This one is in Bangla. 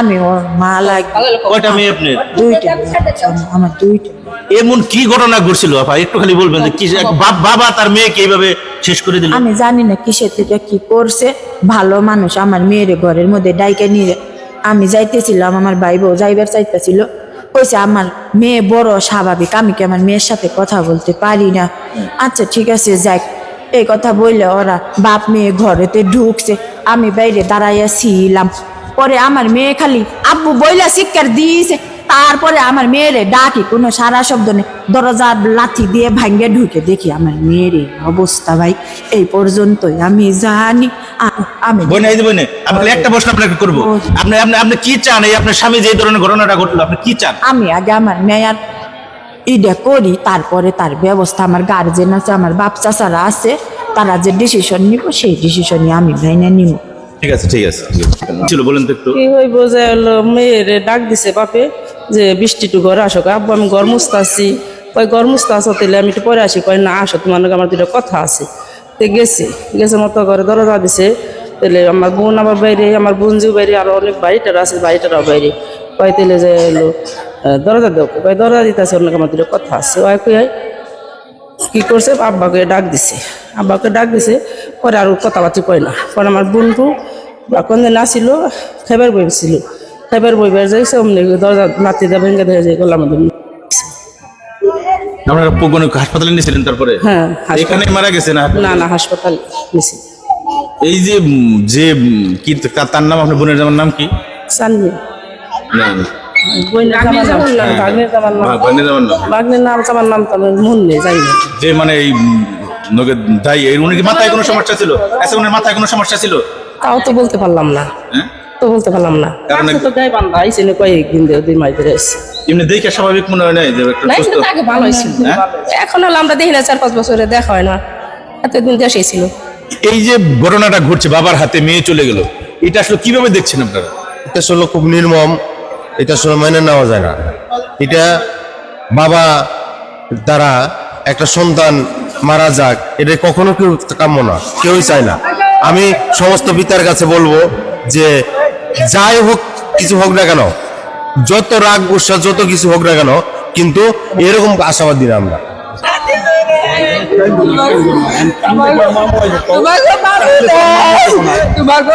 আমি ওর মা লাগে। কয়টা মেয়ে আপনার? দুইটা। আমার দুইটা। এমন কি ঘটনা ঘটছিল আপা? একটু খালি বলবেন কি বাবা তার মেয়েকে এইভাবে শেষ করে দিল? আমি জানি না কিসের থেকে কি করছে। ভালো মানুষ আমার মেয়ের ঘরের মধ্যে ডাইকে নিয়ে আমি যাইতেছিলাম আমার ভাই বউ যাইবার চাইতেছিল। কইছে আমার মেয়ে বড় স্বাভাবিক আমি কি আমার মেয়ের সাথে কথা বলতে পারি না? আচ্ছা ঠিক আছে যাক। এই কথা বললে ওরা বাপ মেয়ে ঘরেতে ঢুকছে। আমি বাইরে দাঁড়াইয়া ছিলাম। পরে আমার মেয়ে খালি আব্বু বইলা শিক্ষার দিয়েছে। তারপরে আমার মেয়েরে ডাকি কোনো সারা শব্দ নেই। দরজা লাথি দিয়ে ভাঙ্গে ঢুকে দেখি আমার মেয়েরে অবস্থা ভাই এই পর্যন্তই আমি জানি। আমি বনে এই যে আমি একটা প্রশ্ন আপনাকে করব। আপনি আপনি আপনি কি চান? এই আপনার স্বামী যে ধরনের ঘটনাটা ঘটলো আপনি কি চান? আমি আগে আমার মেয়ার ইডে করি তারপরে তার ব্যবস্থা আমার গার্জেন আছে আমার বাপ চাচারা আছে তারা যে ডিসিশন নিব সেই ডিসিশনই আমি মেনে নিব। ঠিক আছে ঠিক আছে। ছিল, বলেন তো একটু। কি হইব যে হলো, মেয়ের ডাক দিছে বাপে যে বৃষ্টি একটু ঘরে আসো আব্বু, আমি ঘর মুছতে আসছি কয়, ঘর আসো তাহলে আমি একটু পরে আসি। কয়, না, আসো, তোমার আমার দুটো কথা আছে। তো গেছে। গেছে মতো ঘরে দরজা দিছে। তাহলে আমার বোন আমার বাইরে, আমার বোনজিও বাইরে, আরও অনেক বাড়িটার আছে, বাড়িটারও বাইরে। কয় তাহলে যে হলো দরজা দেও। কয়, দরজা দিতেছে লগে আমার দুটো কথা আছে। ওই কয় কি করছে? আব্বাকে ডাক দিছে। আব্বাকে ডাক দিছে, পরে আর কথাবার্তা কয় না। পরে আমার বন্ধু কোন দিন আসছিল খাইবার বই ছিল। খাইবার বই বের যাইছে অমনি দরজা দিয়ে ভেঙে দিয়ে যায় গলা মধ্যে আপনারা কোন হাসপাতালে নিয়েছিলেন তারপরে? হ্যাঁ এখানে মারা গেছে না? না না হাসপাতাল নিছি এই যে যে কি তার নাম আপনার বোনের জামার নাম কি? সানমি না, না। মন না। যে মানে এই দায়ী এই উনি কি মাথায় কোনো সমস্যা ছিল? আচ্ছা উনার মাথায় কোনো সমস্যা ছিল? তাও তো বলতে পারলাম না। হ্যাঁ? তো বলতে পারলাম না। কারণ- তো গায়ে বান্ধা আইসি না কয়েকদিন দিয়ে দুই মাস ধরে এমনি দেখে স্বাভাবিক মনে হয় নাই যে একটা সুস্থ আগে ভালো হয়েছিল হ্যাঁ? এখন হলো আমরা দেখি না চার পাঁচ বছরে দেখা হয় না। এতদিন দেশে ছিল। এই যে ঘটনাটা ঘটছে বাবার হাতে মেয়ে চলে গেল এটা আসলে কীভাবে দেখছেন আপনারা? এটা আসলে খুব নির্মম এটা আসলে মেনে নেওয়া যায় না। এটা বাবা দ্বারা একটা সন্তান মারা যাক এটা কখনো কেউ কাম্য না কেউই চায় না। আমি সমস্ত পিতার কাছে বলব যে যাই হোক কিছু হোক না কেন, যত রাগ গুসা, যত কিছু হোক না কেন, কিন্তু এরকম আশাবাদী না আমরা। তোমাকে